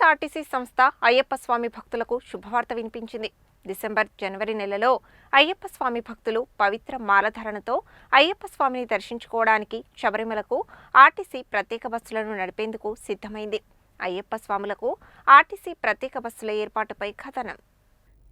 YSRTC సంస్థ అయ్యప్ప స్వామి భక్తులకు శుభవార్త వినిపించింది. డిసెంబర్ జనవరి నెలలో అయ్యప్ప స్వామి భక్తులు పవిత్ర మాలధారణతో అయ్యప్ప స్వామిని దర్శించుకోవడానికి శబరిమలకు ఆర్టీసీ ప్రత్యేక బస్సులను నడిపేందుకు సిద్ధమైంది. అయ్యప్ప స్వాములకు ఆర్టీసీ ప్రత్యేక బస్సుల ఏర్పాటుపై కథనం.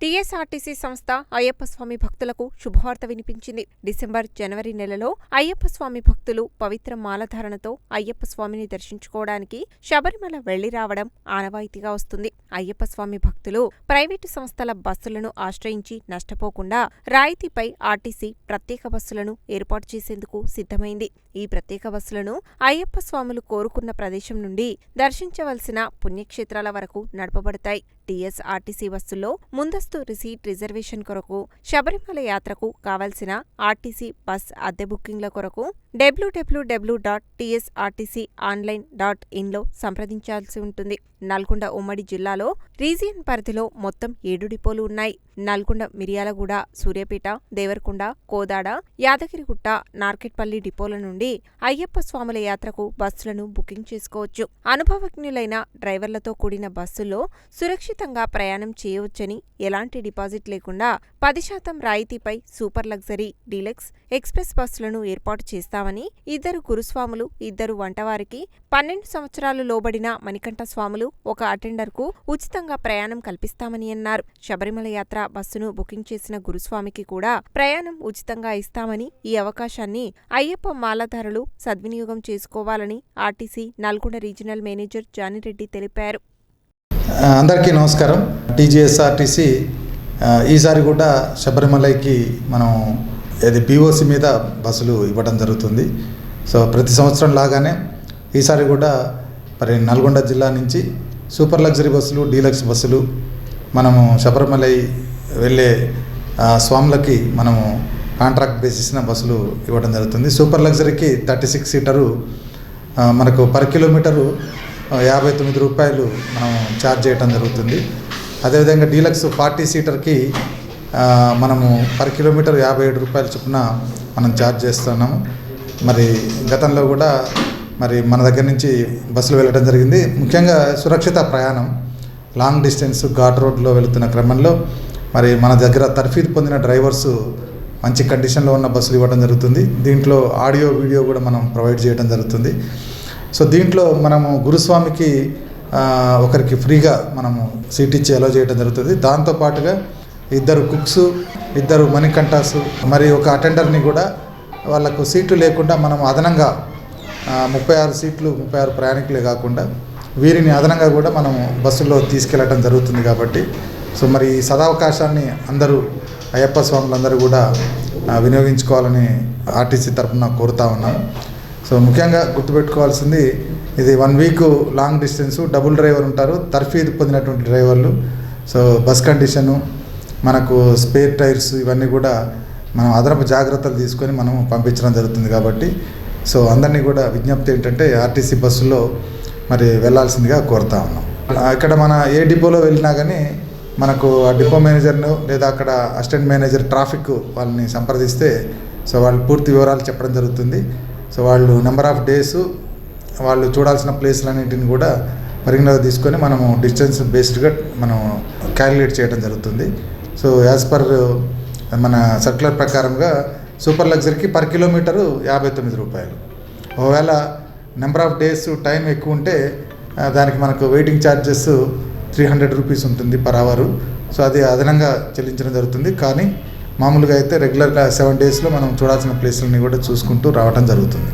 టీఎస్ఆర్టీసీ సంస్థ అయ్యప్ప స్వామి భక్తులకు శుభవార్త వినిపించింది. డిసెంబర్ జనవరి నెలలో అయ్యప్ప స్వామి భక్తులు పవిత్ర మాలధారణతో అయ్యప్ప స్వామిని దర్శించుకోవడానికి శబరిమల వెళ్ళి రావడం ఆనవాయితీగా వస్తుంది. అయ్యప్ప స్వామి భక్తులు ప్రైవేటు సంస్థల బస్సులను ఆశ్రయించి నష్టపోకుండా రాయితీపై ఆర్టీసీ ప్రత్యేక బస్సులను ఏర్పాటు చేసేందుకు సిద్ధమైంది. ఈ ప్రత్యేక బస్సులను అయ్యప్ప స్వాములు కోరుకున్న ప్రదేశం నుండి దర్శించవలసిన పుణ్యక్షేత్రాల వరకు నడపబడతాయి. టీఎస్ఆర్టీసీ బస్సుల్లో ముందస్తు రిసీట్ రిజర్వేషన్ కొరకు శబరిమల యాత్రకు కావలసిన ఆర్టీసీ బస్ అద్దె బుకింగ్ల కొరకు డబ్ల్యూడబ్ల్యూడబ్ల్యూ డాట్ టీఎస్ఆర్టీసీ ఆన్లైన్ డాట్ ఇన్లో సంప్రదించాల్సి ఉంటుంది. నల్గొండ ఉమ్మడి జిల్లాలో రీజియన్ పరిధిలో మొత్తం ఏడు డిపోలు ఉన్నాయి. నల్గొండ మిర్యాలగూడ సూర్యాపేట దేవరకొండ కోదాడ యాదగిరిగుట్ట నార్కెట్పల్లి డిపోల నుండి అయ్యప్ప స్వాముల యాత్రకు బస్సులను బుకింగ్ చేసుకోవచ్చు. అనుభవజ్ఞులైన డ్రైవర్లతో కూడిన బస్సుల్లో సురక్షితంగా ప్రయాణం చేయవచ్చని ఎలాంటి డిపాజిట్ లేకుండా పది శాతం రాయితీపై సూపర్ లగ్జరీ డీలక్స్ ఎక్స్ప్రెస్ బస్సులను ఏర్పాటు చేస్తామని ఇద్దరు గురుస్వాములు ఇద్దరు వంటవారికి పన్నెండు సంవత్సరాలు లోబడిన మణికంఠ స్వాములు ఒక అటెండర్కు ఉచితంగా ప్రయాణం కల్పిస్తామని అన్నారు. శబరిమల యాత్ర బస్సును బుకింగ్ చేసిన గురుస్వామికి కూడా ప్రయాణం ఉచితంగా ఇస్తామని ఈ అవకాశాన్ని అయ్యప్ప మాలధారులు సద్వినియోగం చేసుకోవాలని RTC Nalgonda regional manager Jani Reddy తెలిపారు. అందరికీ నమస్కారం. టీజీఎస్ఆర్టీసీ ఈసారి కూడా శబరిమలైకి మనం ఇది పీఓసి మీద బస్సులు ఇవ్వడం జరుగుతుంది. సో ప్రతి సంవత్సరం లాగానే ఈసారి కూడా మరి నల్గొండ జిల్లా నుంచి సూపర్ లగ్జరీ బస్సులు డీలక్స్ బస్సులు మనము శబరిమలై వెళ్ళే స్వాములకి మనము కాంట్రాక్ట్ బేసిస్న బస్సులు ఇవ్వడం జరుగుతుంది. సూపర్ లగ్జరీకి థర్టీ సిక్స్ సీటరు మనకు పర్ కిలోమీటరు యాభై తొమ్మిది రూపాయలు మనం ఛార్జ్ చేయటం జరుగుతుంది. అదేవిధంగా డీలక్స్ ఫార్టీ సీటర్కి మనము పర్ కిలోమీటర్ యాభై ఏడు రూపాయల చొప్పున మనం ఛార్జ్ చేస్తున్నాము. మరి గతంలో కూడా మరి మన దగ్గర నుంచి బస్సులు వెళ్ళడం జరిగింది. ముఖ్యంగా సురక్షిత ప్రయాణం లాంగ్ డిస్టెన్స్ ఘాట్ రోడ్లో వెళుతున్న క్రమంలో మరి మన దగ్గర తర్ఫీదు పొందిన డ్రైవర్స్ మంచి కండిషన్లో ఉన్న బస్సులు ఇవ్వడం జరుగుతుంది. దీంట్లో ఆడియో వీడియో కూడా మనం ప్రొవైడ్ చేయడం జరుగుతుంది. సో దీంట్లో మనము గురుస్వామికి ఒకరికి ఫ్రీగా మనము సీట్ ఇచ్చి అలో చేయడం జరుగుతుంది. దాంతోపాటుగా ఇద్దరు కుక్స్ ఇద్దరు మణికంఠాస్ మరి ఒక అటెండర్ని కూడా వాళ్ళకు సీట్లు లేకుండా మనం అదనంగా ముప్పై ఆరు సీట్లు ముప్పై ఆరు ప్రయాణికులే కాకుండా వీరిని అదనంగా కూడా మనం బస్సులో తీసుకెళ్ళటం జరుగుతుంది కాబట్టి. సో మరి ఈ సదావకాశాన్ని అందరూ అయ్యప్ప స్వాములందరూ కూడా వినియోగించుకోవాలని ఆర్టీసీ తరఫున కోరుతా ఉన్నాము సో ముఖ్యంగా గుర్తుపెట్టుకోవాల్సింది ఇది one week long distance double driver ఉంటారు తర్ఫీదు పొందినటువంటి డ్రైవర్లు. సో బస్ కండిషను మనకు స్పేర్ టైర్స్ ఇవన్నీ కూడా మనం అదనపు జాగ్రత్తలు తీసుకొని మనం పంపించడం జరుగుతుంది కాబట్టి సో అందరినీ కూడా విజ్ఞప్తి ఏంటంటే ఆర్టీసీ బస్సులో మరి వెళ్ళాల్సిందిగా కోరుతా ఉన్నాం. ఇక్కడ మన ఏ డిపోలో వెళ్ళినా కానీ మనకు ఆ డిపో మేనేజర్ను లేదా అక్కడ అసిస్టెంట్ మేనేజర్ ట్రాఫిక్ వాళ్ళని సంప్రదిస్తే సో వాళ్ళు పూర్తి వివరాలు చెప్పడం జరుగుతుంది. సో వాళ్ళు నెంబర్ ఆఫ్ డేస్ వాళ్ళు చూడాల్సిన ప్లేస్లన్నింటిని కూడా పరిగణలోకి తీసుకొని మనము డిస్టెన్స్ బేస్డ్గా మనం క్యాలిక్యులేట్ చేయడం జరుగుతుంది. సో యాజ్ పర్ మన సర్క్యులర్ ప్రకారంగా సూపర్ లగ్జరీకి పర్ కిలోమీటరు యాభై తొమ్మిది రూపాయలు. ఒకవేళ నెంబర్ ఆఫ్ డేస్ టైం ఎక్కువ ఉంటే దానికి మనకు waiting charges three hundred rupees ఉంటుంది పర్ అవరు సో అది అదనంగా చెల్లించడం జరుగుతుంది. కానీ మామూలుగా అయితే రెగ్యులర్గా సెవెన్ డేస్లో మనం చూడాల్సిన ప్లేసులని కూడా చూసుకుంటూ రావడం జరుగుతుంది.